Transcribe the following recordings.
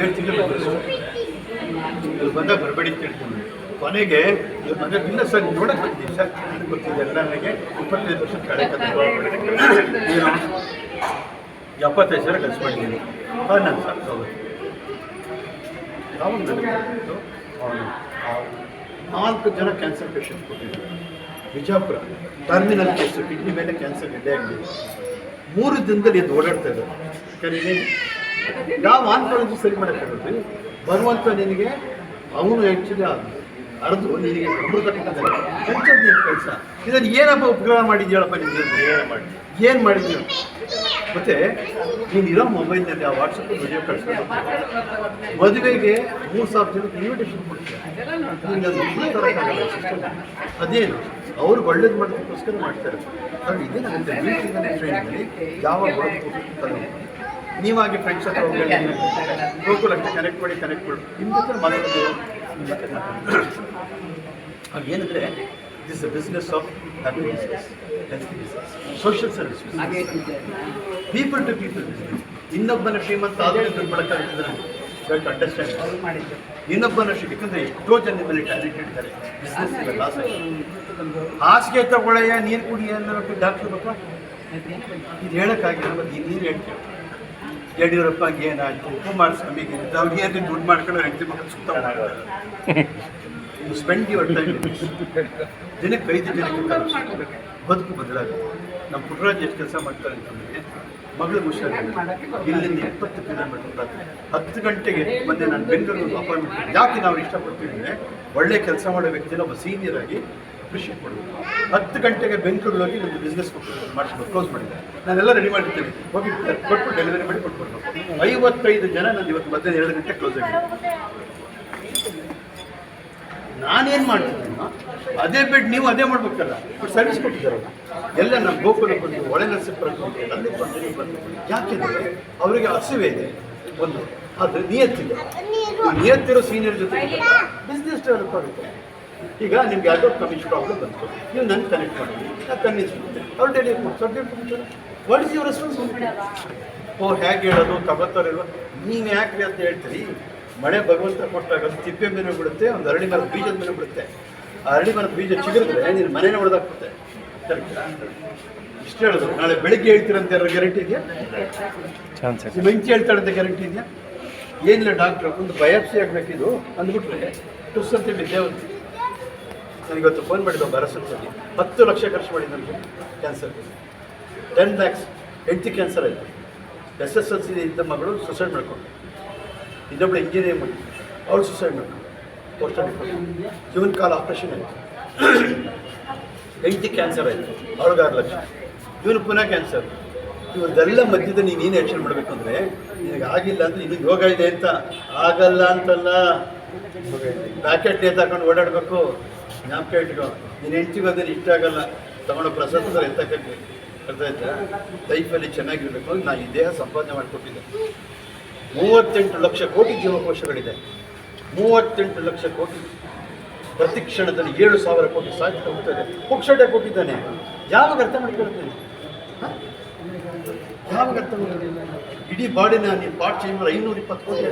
ಏಳು ತಿಂಗಳು ಇಲ್ಲಿ ಬಂದಾಗ ಬರಬೇಡಿ ಅಂತ ಹೇಳ್ತೀನಿ. ಕೊನೆಗೆ ಇಲ್ಲಿ ಬಂದಾಗ ಇಲ್ಲ ಸರ್ ನೋಡಕ್ಕೆ ಬರ್ತೀನಿ ಸರ್. ಗೊತ್ತಿದೆ ಎಲ್ಲ ನನಗೆ. ಇಪ್ಪತ್ತೈದು ವರ್ಷ ಕಡೆ ಏನು? ಎಪ್ಪತ್ತೈದು ಸಾವಿರ ಖರ್ಚು ಮಾಡಿದ್ದೀನಿ. ಹಾಂ, ನಾನು ಸರ್ ನಾಲ್ಕು ಜನ ಕ್ಯಾನ್ಸರ್ ಪೇಷಂಟ್ ಕೊಟ್ಟಿದ್ದಾರೆ. ಬಿಜಾಪುರ ಟರ್ಮಿನಲ್ ಕೇಸು, ಕಿಡ್ನಿ ಮೇಲೆ ಕ್ಯಾನ್ಸರ್ ಗೆಡ್ಡೆ ಆಗಿದೆ. ಮೂರು ದಿನದಲ್ಲಿ ಎದ್ದು ಓಡಾಡ್ತಾ ಇದ್ದಾರೆ. ಯಾವ ಆನ್ಕಾಲಜಿ ಸರಿ ಮಾಡೋಕ್ಕಾಗುತ್ತೆ ಬರುವಂಥ ನಿನಗೆ ಅವನು ಆ್ಯಕ್ಚುಲಿ ಅರ್ದು ನಿನಗೆ ಅಮೃತ ನಿನ್ನ ಕೆಲಸ? ಇದನ್ನು ಏನಪ್ಪ ಉಪಯೋಗ ಮಾಡಿದ್ಯಾಳಪ್ಪ ನಿಮಗೆ ಏನು ಮಾಡಿ ಏನು ಮಾಡಿದ್ಯೋ ಮತ್ತೆ ನೀನು ಇರೋ ಮೊಬೈಲ್ನಲ್ಲಿ ಆ ವಾಟ್ಸಪ್ ವಿಡಿಯೋ ಕಳಿಸ್ಕೊಂಡು ಮದುವೆಗೆ ಮೂರು ಸಾವಿರ ಜನಕ್ಕೆ ಇನ್ವಿಟೇಷನ್ system. ಅದೇನು? ಅವ್ರು ಒಳ್ಳೇದು ಮಾಡೋದಕ್ಕೋಸ್ಕರ ಮಾಡ್ತಾರೆ. ಅದು ಇದೇನಾಗುತ್ತೆ ಮೀಟಿಂಗಲ್ಲಿ ಟ್ರೈನಲ್ಲಿ ಯಾವಾಗ ಹೊರತು ನೀವಾಗಿ ಫ್ರೆಂಡ್ಸ್ ಹತ್ರ ಹೋಗಿ ಗೋಕುಲ್ ಅಷ್ಟೇ ಕನೆಕ್ಟ್ ಮಾಡಿ ಕನೆಕ್ಟ್ ಮಾಡಿ ನಿಮ್ಮ ಹತ್ರ ಮಾತಾಡೋದು ನಿಮ್ಮ ಜೊತೆ ಮಾತಾಡೋದು ಅದು ಏನಂದರೆ this business of social service people to people business ಇನ್ನೊಬ್ಬನ ಶ್ರೀಮಂತ ಆದರೂ ದುಡ್ಡು ಮಾಡೋಕ್ಕಾಗ್ತದೆ ಅಂಡರ್ಸ್ಟ್ಯಾಂಡ್ ಇನ್ನೊಬ್ಬನ ಶ್ರೀ ಯಾಕಂದರೆ ಎಷ್ಟೋ ಜನ ನಿಮ್ಮಲ್ಲಿ ಟ್ಯಾಲೆಂಟ್ ಬಿಸ್ನೆಸ್ ಲಾಸ್ ಹಾಸಿಗೆ ತಗೊಳ್ಳಯ್ಯ ನೀರು ಕುಡಿಯ ಅನ್ನೋ ಡಾಕ್ಟ್ರ್ ಬಪ್ಪ ಇದು ಹೇಳೋಕ್ಕಾಗಿಲ್ಲ ಮತ್ತು ಈ ನೀರು ಹೇಳ್ತೀವಿ ಯಡಿಯೂರಪ್ಪಗೆ ಏನಾಯ್ತು? ಕುಮಾರಸ್ವಾಮಿಗೆ ಅವ್ರಿಗೆ ಏನು ದುಡ್ಡು ಮಾಡ್ಕೊಂಡು ಹೆಂಡತಿ ಮಕ್ಕಳು ಸುತ್ತ ಯು ಸ್ಪೆಂಡ್ ಯುವರ್ ಟೈಮ್ ದಿನಕ್ಕೆ ಐದು ದಿನಕ್ಕೆ ಬದುಕು ಬದಲಾಗುತ್ತೆ. ನಮ್ಮ ಪುಟ್ಟರಾಜ್ ಎಷ್ಟು ಕೆಲಸ ಮಾಡ್ತಾರೆ ಅಂತಂದರೆ ಮಗಳು ಹುಷಾರಿಲ್ಲ. ಇಲ್ಲಿಂದ ಇಪ್ಪತ್ತು ಕಿಲೋಮೀಟರ್ ಹತ್ತು ಗಂಟೆಗೆ ಮೊನ್ನೆ ನಾನು ಬೆಂಗಳೂರು ಅಪಾಯಿಂಟ್ಮೆಂಟ್. ಯಾಕೆ ನಾವು ಇಷ್ಟಪಡ್ತೀವಿ ಅಂದರೆ, ಒಳ್ಳೆ ಕೆಲಸ ಮಾಡೋ ವ್ಯಕ್ತಿನ ಒಬ್ಬ ಸೀನಿಯರ್ ಆಗಿ ಅಪ್ರಿಷಿಯೇಟ್ ಕೊಡಬೇಕು ಹತ್ತು ಗಂಟೆಗೆ ಬೆಂಗಳೂರು ಹೋಗಿ ನಿಮ್ಮದು ಬಿಸ್ನೆಸ್ ಮಾಡಿಸ್ಬೇಕು ಕ್ಲೋಸ್ ಮಾಡಿದೆ ನಾನೆಲ್ಲ ರೆಡಿ ಮಾಡಿರ್ತೇನೆ ಹೋಗಿ ಕೊಟ್ಟು ಡೆಲಿವರಿ ಮಾಡಿ ಕೊಟ್ಬಿಡ್ಬೇಕು ಐವತ್ತೈದು ಜನ ನಾನು ಇವತ್ತು ಮಧ್ಯಾಹ್ನ ಎರಡು ಗಂಟೆ ಕ್ಲೋಸ್ ಆಗಿದೆ ನಾನೇನು ಮಾಡ್ತಿದ್ದೀನೋ ಅದೇ ಬೆಡ್ ನೀವು ಅದೇ ಮಾಡ್ಬೇಕಲ್ಲ. ಬಟ್ ಸರ್ವಿಸ್ ಕೊಟ್ಟಿದ್ದಾರೆ. ಎಲ್ಲ ನಮ್ಮ ಗೋಕುಲ ಬಂದು ಒಳೆ ನರಸೀಪುರ ಬಂದು ಅಲ್ಲಿ ಬಂದು. ಬಂದು ಯಾಕೆಂದರೆ ಅವರಿಗೆ ಹಸಿವೆ ಇದೆ. ಒಂದು ಅದು ನಿಯತ್ತಿದೆ. ನಿಯತ್ತಿರೋ ಸೀನಿಯರ್ ಜೊತೆ ಬಿಸ್ನೆಸ್ ಡೆವಲಪ್ ಆಗುತ್ತೆ. ಈಗ ನಿಮ್ಗೆ ಯಾವುದೋ ಕಮಿಷ್ ಪ್ರಾಬ್ಲಮ್ ಬಂತು. ನೀವು ನನ್ನ ಕನೆಕ್ಟ್ ಮಾಡಿ ನಾನು ಕನ್ವಿನ್ಸ್ ಮಾಡ್ತೀನಿ. ಅವ್ರು ಡೆಲಿವರಿ ಮಾಡ್ತಾರೆ. ವಾಟ್ ಇಸ್ ಯುವರ್ ರೆಸ್ಪಾನ್ಸಿಬಿಲಿಟಿ ಓ ಹೇಗೆ ಹೇಳೋದು ತಗೋತಾರಿಲ್ವ ನೀವು ಯಾಕ್ರಿ ಅಂತ ಹೇಳ್ತೀರಿ? ಮಳೆ ಭಗವಂತ ಕೊಟ್ಟಾಗ ಅದು ತಿಪ್ಪೆ ಮೇಲೆ ಬಿಡುತ್ತೆ ಒಂದು ಅರಳಿ ಮರದ ಬೀಜದ ಮೇಲೆ ಬಿಡುತ್ತೆ ಆ ಅರಳಿ ಮರದ ಬೀಜ ಚಿಗುರಿದ್ರೆ ನೀನು ಮನೇನ ಹೊಡೆದಾಕ್ಬಿಡುತ್ತೆ ಕರೆಕ್ಟಾ ಇಷ್ಟು ಹೇಳೋದು. ನಾಳೆ ಬೆಳಿಗ್ಗೆ ಹೇಳ್ತೀರಂತ ಯಾರು ಗ್ಯಾರಂಟಿ ಇದೆಯಾ? ಬೆಂಕಿ ಅಂತ ಗ್ಯಾರಂಟಿ ಇದೆಯಾ? ಏನಿಲ್ಲ ಡಾಕ್ಟ್ರ್ ಒಂದು ಬಯಾಪ್ಸಿ ಆಗಬೇಕಿದು ಅಂದ್ಬಿಟ್ರೆ ಟುಸ್ ಅಂತ ವಿದ್ಯಾವಂತಿ ನನಗಿವತ್ತು ಫೋನ್ ಮಾಡಿದ್ದು ಬಗ್ಗೆ. ಹತ್ತು ಲಕ್ಷ ಖರ್ಚು ಮಾಡಿ ನನಗೆ ಕ್ಯಾನ್ಸರ್ ಟೆನ್ ಲ್ಯಾಕ್ಸ್ ಹೆಂಡತಿ ಕ್ಯಾನ್ಸರ್ ಆಯಿತು. ಎಸ್ ಎಸ್ ಎಲ್ ಸಿ ಇದ್ದ ಮಗಳು ಸುಸೈಡ್ ಮಾಡ್ಕೊಂಡು ಇನ್ನೊಬ್ಬಳು ಇಂಜಿನಿಯರಿಂಗ್ ಮಾಡಿ ಅವಳು ಸುಸೈಡ್ ಮಾಡ್ಕೊಂಡು ಜೀವನ ಕಾಲ ಆಪ್ರೇಷನ್ ಆಯಿತು. ಹೆಂಡತಿ ಕ್ಯಾನ್ಸರ್ ಆಯಿತು. ಅವಳಿಗೆ ಆರು ಲಕ್ಷ. ಇವನು ಪುನಃ ಕ್ಯಾನ್ಸರ್ ಇವರೆಲ್ಲ ಮಧ್ಯದ ನೀನು ಏನು ಯೋಚನೆ ಮಾಡಬೇಕು ಅಂದರೆ, ನಿನಗೆ ಆಗಿಲ್ಲ ಅಂದರೆ ಇದು ಯೋಗ ಇದೆ ಅಂತ. ಆಗಲ್ಲ ಅಂತಲ್ಲ. ಪ್ಯಾಕೆಟ್ ನೇತಾಕೊಂಡು ಓಡಾಡಬೇಕು. ಜ್ಞಾಪಕ ಇಟ್ಕೋ ನಿನ್ನ ಹೆಂಡತಿ ಬಂದರೆ ಇಷ್ಟ ಆಗಲ್ಲ, ತಗೊಂಡು ಪ್ರಸಾದ ಎತ್ತಕ್ಕೆ ಅರ್ಥ ಆಯ್ತಾ? ಲೈಫಲ್ಲಿ ಅಂತ ನಾನು ಈ ದೇಹ ಸಂಪಾದನೆ ಮಾಡಿಕೊಟ್ಟಿದ್ದೆ. ಮೂವತ್ತೆಂಟು ಲಕ್ಷ ಕೋಟಿ ಜೀವಕೋಶಗಳಿದೆ. ಮೂವತ್ತೆಂಟು ಲಕ್ಷ ಕೋಟಿ. ಪ್ರತಿ ಕ್ಷಣದಲ್ಲಿ ಏಳು ಸಾವಿರ ಕೋಟಿ ಸಾಧ್ಯ ಹೋಗ್ತದೆ ಪುಕ್ಷಟೆ ಕೊಟ್ಟಿದ್ದಾನೆ. ಯಾವಾಗ ಅರ್ಥ ಮಾಡ್ಕೊಳ್ತೇನೆ? ಯಾವಾಗ ಇಡೀ ಬಾಡಿನ ನೀನು ಪಾರ್ಟ್ ಚೇಂಜ್ ಮಾಡಿ ಐನೂರ ಇಪ್ಪತ್ತು ಕೋಟಿ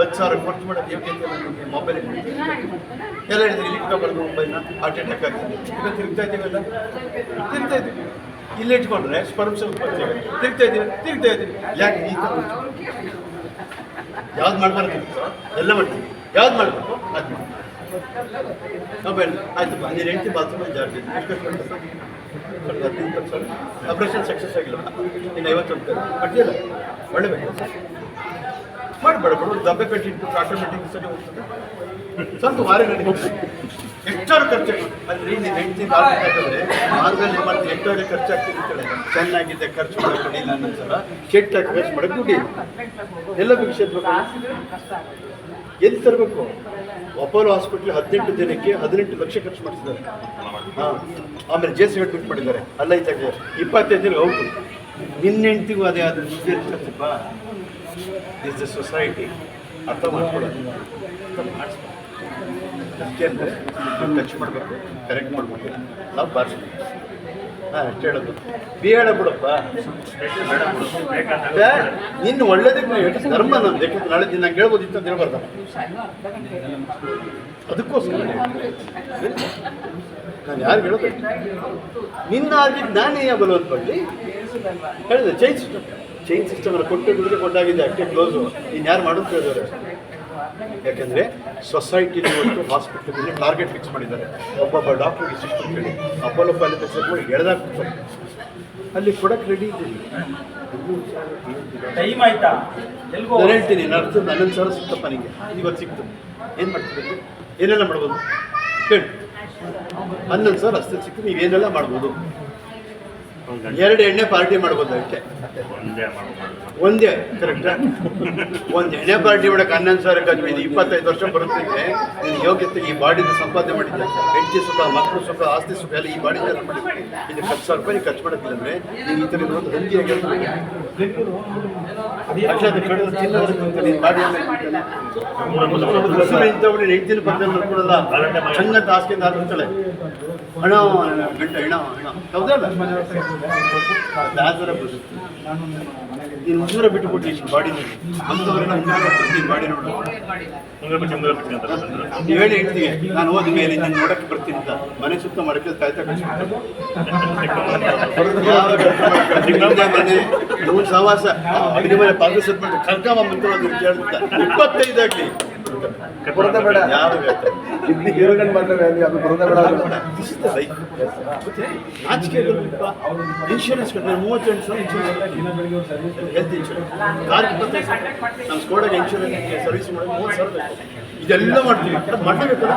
ಹತ್ತು ಸಾವಿರ ಖರ್ಚು ಮಾಡೋದು ಯೋಗ್ಯತೆ ನನಗೆ ಮೊಬೈಲ್ ಎಲ್ಲ ಹೇಳಿದ್ರೆ ಇಲ್ಲಿ ಇಟ್ಕೊಬಾರ್ದು ಮೊಬೈಲ್ನ ಹಾರ್ಟ್ ಅಟ್ಯಾಕ್ ಆಗ್ತದೆ. ಈಗ ತಿರುಗ್ತಾ ಇದ್ದೀವಲ್ಲ ತಿರುಗ್ತಾ ಇದ್ದೀವಿ. ಇಲ್ಲಿ ಇಟ್ಕೊಂಡ್ರೆ ಉತ್ಪತ್ತಿ ಆಗುತ್ತೆ. ತಿರುಗ್ತಾ ಇದ್ದೀವಿ ತಿರುಗ್ತಾ ಇದ್ದೀವಿ. ಯಾಕೆ ಈ ಥರ ಯಾವ್ದು ಮಾಡಬಾರ್ದು? ಎಲ್ಲ ಮಾಡ್ತೀವಿ. ಯಾವ್ದು ಮಾಡಬೇಕು? ಅದು ಮೊಬೈಲ್ ಆಯ್ತಪ್ಪ. ನೀನು ಹೆಂಡತಿ ಬಾತ್ರೂಮಲ್ಲಿ ಜಾರ್ಜ್ ಆಪ್ರೇಷನ್ ಸಕ್ಸಸ್ ಆಗಿಲ್ಲ. ಇನ್ನು ಒಳ್ಳೆ ಬೇಕು ಮಾಡಬೇಡ. ಬಡ ದಬ್ಬೆ ಕಟ್ಟಿ ಇಟ್ಬಿಟ್ಟು ಆಟೋಮೆಟಿಕ್ ಸರಿ ಹೋಗ್ತದೆ. ಸ್ವಲ್ಪ ವಾರಗಳಿಗೆ ಎಷ್ಟಾರು ಖರ್ಚು ಅಲ್ಲಿ ನೀನು ಹೆಂಡತಿ ಹಾಕಿದ್ರೆ ಮಾರ್ಗದಲ್ಲಿ ಮಾಡ್ತೀನಿ ಎಷ್ಟಾರು ಖರ್ಚಾಗ್ತಿದೆ ಕಡೆ ಚೆನ್ನಾಗಿದೆ, ಖರ್ಚು ಮಾಡ್ಕೊಂಡಿಲ್ಲ ಕೆಟ್ಟ ಅನ್ನೊಂದ್ಸಲ ಕೆಟ್ಟಾಗಿ ಖರ್ಚು ಮಾಡೋಕೆ ದುಡ್ಡಿ. ಎಲ್ಲ ವಿಷಯ ಎಲ್ಲಿ ತರಬೇಕು? ಅಪೋಲೋ ಹಾಸ್ಪಿಟ್ಲ್ ಹದಿನೆಂಟು ದಿನಕ್ಕೆ ಹದಿನೆಂಟು ಲಕ್ಷ ಖರ್ಚು ಮಾಡಿಸಿದ್ದಾರೆ. ಹಾಂ, ಆಮೇಲೆ ಜೆ ಸಿ ಅಡ್ಮಿಟ್ ಮಾಡಿದ್ದಾರೆ. ಅಲ್ಲ ಇದ್ದಾಗ ಇಪ್ಪತ್ತೈದು ದಿನ ಹೌದು. ನಿನ್ನ ಹೆಂಡ್ತಿಗೂ ಅದೇ ಆದ ಸತ್ಯಪ್ಪ ಇಸ್ ದ ಸೊಸೈಟಿ ಅರ್ಥ ಮಾಡ್ಕೊಳ್ಳೋದು. ಮಾಡಿಸ್ಬೇಕು ಅಂದರೆ ಟಚ್ ಮಾಡಬೇಕು. ಕರೆಕ್ಟ್ ಮಾಡಬೇಕು ನಾವು ಬಾರಿಸ್ಬೇಕು ಹಾಂ ಅಷ್ಟು ಬಿಡಪ್ಪ. ನಿನ್ನ ಒಳ್ಳೇದಕ್ಕೆ ಧರ್ಮ ನಾನು ಯಾಕಂದ್ರೆ ನಾಳೆ ದಿನ ಕೇಳ್ಬೋದಿತ್ತು ಅಂತ ಹೇಳ್ಬಾರ್ದ. ಅದಕ್ಕೋಸ್ಕರ ನಾನು ಯಾರು ಹೇಳೋದು? ನಿನ್ನ ಆಗಿದ್ದು ನಾನೇ ಬಲವಂತ ಬಳ್ಳಿ ಹೇಳಿದೆ ಚೈನ್ ಸಿಸ್ಟಮ್ ಚೈನ್ ಸಿಸ್ಟಮ್ ಕೊಟ್ಟು ಕೊಟ್ಟಾಗಿದೆ ಅಷ್ಟೇ ಕ್ಲೋಸು ಇನ್ನು ಯಾರು ಮಾಡೋದು ಹೇಳಿದ್ದಾರೆ ಯಾಕೆಂದರೆ ಸೊಸೈಟಿಲಿ ಇವತ್ತು ಹಾಸ್ಪಿಟಲಲ್ಲಿ ಟಾರ್ಗೆಟ್ ಫಿಕ್ಸ್ ಮಾಡಿದ್ದಾರೆ. ಒಬ್ಬೊಬ್ಬ ಡಾಕ್ಟರ್ ಇಷ್ಟು ಹೇಳಿ ಅಪೋಲೋ ಪಾಲಿಟಿಕ್ಸ್ ಮಾಡಿ ಎಳ್ದಾಗ ಅಲ್ಲಿ ಕೊಡಕ್ಕೆ ರೆಡಿ ಇದ್ದೀನಿ. ಟೈಮ್ ಆಯ್ತಾ? ನಾನು ಹೇಳ್ತೀನಿ ನಾನು ಹನ್ನೊಂದು ಸಾವಿರ ಸಿಕ್ತಪ್ಪ ನಿಮಗೆ ಇವತ್ತು ಸಿಕ್ತು. ಏನು ಮಾಡ್ತೀರಿ ಏನೆಲ್ಲ ಮಾಡ್ಬೋದು? ಹೇಳಿ. ಹನ್ನೊಂದು ಸಾವಿರ ಅಷ್ಟೇ ಸಿಕ್ತು ನೀವೇನೆಲ್ಲ ಮಾಡ್ಬೋದು? ಎರಡು ಎಣ್ಣೆ ಪಾರ್ಟಿ ಮಾಡ್ಬೋದು ಅದಕ್ಕೆ. ಒಂದೇ ಕರೆಕ್ಟಾ ಒಂದು. ಎಣ್ಣೆ ಪಾರ್ಟಿ ಮಾಡಕ್ಕೆ ಹನ್ನೊಂದು ಸಾವಿರ ಖರ್ಚು ಇದು, ಇಪ್ಪತ್ತೈದು ವರ್ಷ ಬರುತ್ತಿದ್ದೆ ನೀನು ಯೋಗ್ಯತೆ ಈ ಬಾಡಿನ ಸಂಪಾದನೆ ಮಾಡಿದ್ದೆ ಹೆಂಡತಿ ಸುಖ, ಮಕ್ಕಳು ಸುಖ, ಆಸ್ತಿ ಸುಖ ಎಲ್ಲ ಈ ಬಾಡಿನ ಮಾಡಿದ್ದೆ ಇದು ಹತ್ತು ಸಾವಿರ ರೂಪಾಯಿ ಖರ್ಚು ಮಾಡೋದಿಲ್ಲ ಅಂದರೆ ನೀವು ಈ ಥರ ಒಂದು ಹಂದಿ ಆಗಿರ್ತಾರೆ ಅಕ್ಷರ ಕಡಿದು ತಿನ್ನೋದಕ್ಕಿಂತ ನೀನು ಬಾಡಿ ಇಂಥವ್ರು ಹೆಂಡತಿನ ಪದ್ಧತಿ ನೋಡ್ಕೊಳ್ಳಲ್ಲ ಆಸ್ತಿಯಿಂದ ಹಾಕಿರ್ತಾಳೆ ಹಣ ಗಂಟೆ ಹಣ ಹಣ ಹೌದಲ್ಲ ನೀನು ಬಿಟ್ಟು ಕೊಟ್ಟು ಅಂಥವ್ರೆಲ್ಲ ನೀನು ಬಾಡಿ ನೋಡು. ಹೇಳಿ ಹೇಳ್ತೀವಿ, ನಾನು ಹೋದ ಮೇಲೆ ನಾನು ನೋಡಕ್ಕೆ ಬರ್ತೀನಿ ಅಂತ. ಮನೆ ಸುತ್ತ ಮಾಡಕ್ಕೆ ಕಾಯ್ತಾ ಮನೆ ಸಹವಾಸ. ಅಡಿಗೆ ಮಾಡಿ ಕರ್ಕಮ್ಮ ಮುಂಕೊಳ್ಳೋದು ಕೇಳ್ತಾ ಇಪ್ಪತ್ತೈದಾಗ್ಲಿ. ಬೇಡ. ಇಲ್ಲಿ ಮಾತ್ರ ಅದು ಬೇಡ ಅದು. ನಾಚಿಕೆ ಇನ್ಶೂರೆನ್ಸ್ ಕಟ್ಟಿದ್ರೆ ಮೂವತ್ತೆಂಟು ಸಾವಿರ ಇನ್ಶೂರೆನ್ಸ್ ಹೆಲ್ತ್ ಇನ್ಶೂರೆನ್ಸ್ ಕಾರ್ ಇಪ್ಪತ್ತೈದು ಸಾವಿರ ನಮ್ಮ ಸ್ಕೋಡಾಗ ಇನ್ಶೂರೆನ್ಸ್ ಸರ್ವಿಸ್ ಮಾಡೋದು ಮೂವತ್ತು ಸಾವಿರ ಇದೆಲ್ಲ ಮಾಡ್ತೀವಿ. ಮಾಡಲೇಬೇಕಲ್ಲ